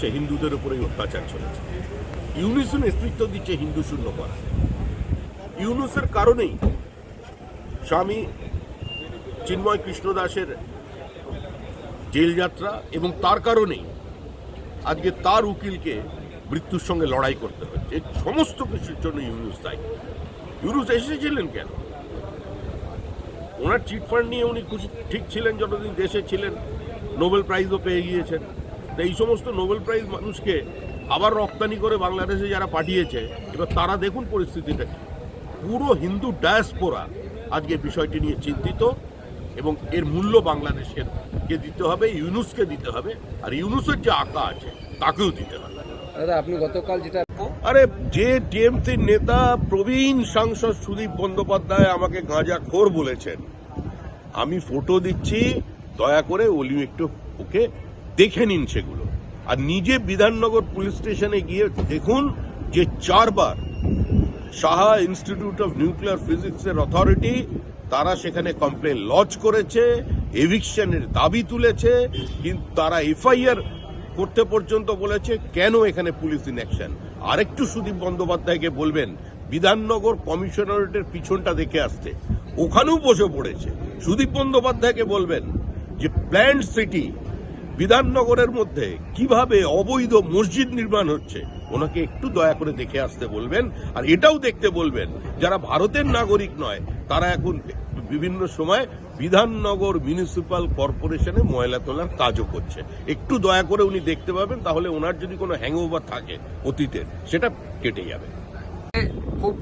সে হিন্দুদের উপরেই অত্যাচার চলেছে। ইউনিসও নেতৃত্ব দিচ্ছে হিন্দু শূন্য করা ইউনুসের কারণেই স্বামী চিন্ময় কৃষ্ণ দাসের জেল যাত্রা এবং তার কারণেই আজকে তার উকিলকে মৃত্যুর সঙ্গে লড়াই করতে হচ্ছে। সমস্ত কিছুর জন্য ইউনুস দায়ী। ইউনুস এসেছিলেন কেন? ওনার চিট ফান্ড নিয়ে উনি খুশি ঠিক ছিলেন, যতদিন দেশে ছিলেন, নোবেল প্রাইজও পেয়ে গিয়েছেন। তো এই সমস্ত নোবেল প্রাইজ মানুষকে আবার রপ্তানি করে বাংলাদেশে যারা পাঠিয়েছে এবার তারা দেখুন পরিস্থিতিটা কি। পুরো হিন্দু ডায়াসপোরা আজকে বিষয়টি নিয়ে চিন্তিত এবং এর মূল্য বাংলাদেশের কে দিতে হবে ইউনুসকে দিতে হবে আর ইউনুসের যে আঁকা আছে তাকেও দিতে হবে দাদা আপনি গতকাল যেটা আরে যে টিএমসির নেতা প্রবীণ সাংসদ সুদীপ বন্দ্যোপাধ্যায় আমাকে গাঁজা খোর বলেছেন আমি ফটো দিচ্ছি দয়া করে ওলি একটু ওকে দেখে নিন সেগুলো। আর নিজে বিধাননগর পুলিশ স্টেশনে গিয়ে দেখুন যে চারবার সাহা ইনস্টিটিউট অফ নিউক্লিয়ার ফিজিক্সের অথরিটি, তারা সেখানে কমপ্লেন লজ করেছে, এভিকশনের দাবি তুলেছে, কিন্তু তারা এফআইআর করতে পর্যন্ত বলেছে কেন এখানে পুলিশ ইনঅ্যাকশন আরেকটু সুদীপ বন্দ্যোপাধ্যায়কে বলবেন, বিধাননগর কমিশনারেটের পিছনটা দেখে আসতে। ওখানেও বসে পড়েছে। সুদীপ বন্দ্যোপাধ্যায়কে বলবেন যে প্ল্যান্ড সিটি বিধাননগরের মধ্যে কীভাবে অবৈধ মসজিদ নির্মাণ হচ্ছে, ওনাকে একটু দয়া করে দেখে আসতে বলবেন, আর এটাও দেখতে বলবেন, যারা ভারতের নাগরিক নয়, তারা এখন বিভিন্ন সময় বিধাননগর মিউনিসিপাল কর্পোরেশনে ময়লা তোলার কাজও করছে। একটু দয়া করে উনি দেখতে পাবেন, তাহলে ওনার যদি কোনো হ্যাংওভার থাকে অতীতের, সেটা কেটে যাবে। খুব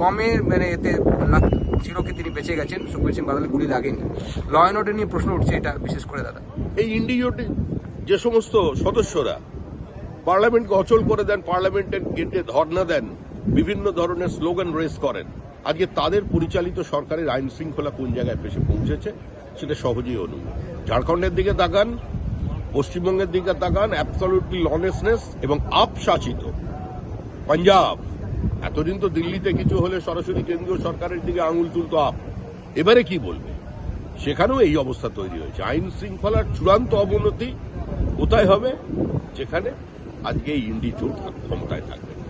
কমের মানে এতে লাখ ছিল কি তিনি বেঁচে গেছেন সুখবীর সিং বাদলে গুলি লাগেনি। ল অ্যান্ড নিয়ে প্রশ্ন উঠছে এটা, বিশেষ করে দাদা। এই ইন্ডিওটি যে সমস্ত সদস্যরা পার্লামেন্টকে অচল করে দেন, পার্লামেন্টের গেটে ধর্ণা দেন, বিভিন্ন ধরনের স্লোগান রেস করেন, আজকে তাদের পরিচালিত সরকারের আইন শৃঙ্খলা কোন জায়গায় এসে পৌঁছেছে সেটা সহজেই অনু ঝাড়খণ্ডের দিকে তাকান, পশ্চিমবঙ্গের দিকে তাকান অ্যাবসলিউটলি লনেসনেস এবং আপ শাসিত পাঞ্জাব এতদিন তো দিল্লিতে কিছু হলে সরাসরি কেন্দ্রীয় সরকারের দিকে আঙুল তুলতে আপ। এবারে কি বলবে? সেখানেও এই অবস্থা তৈরি হয়েছে। আইন শৃঙ্খলার চূড়ান্ত অবনতি কোথায় হবে? যেখানে আজকে এই ইন্ডি জোট ক্ষমতায় থাকবে।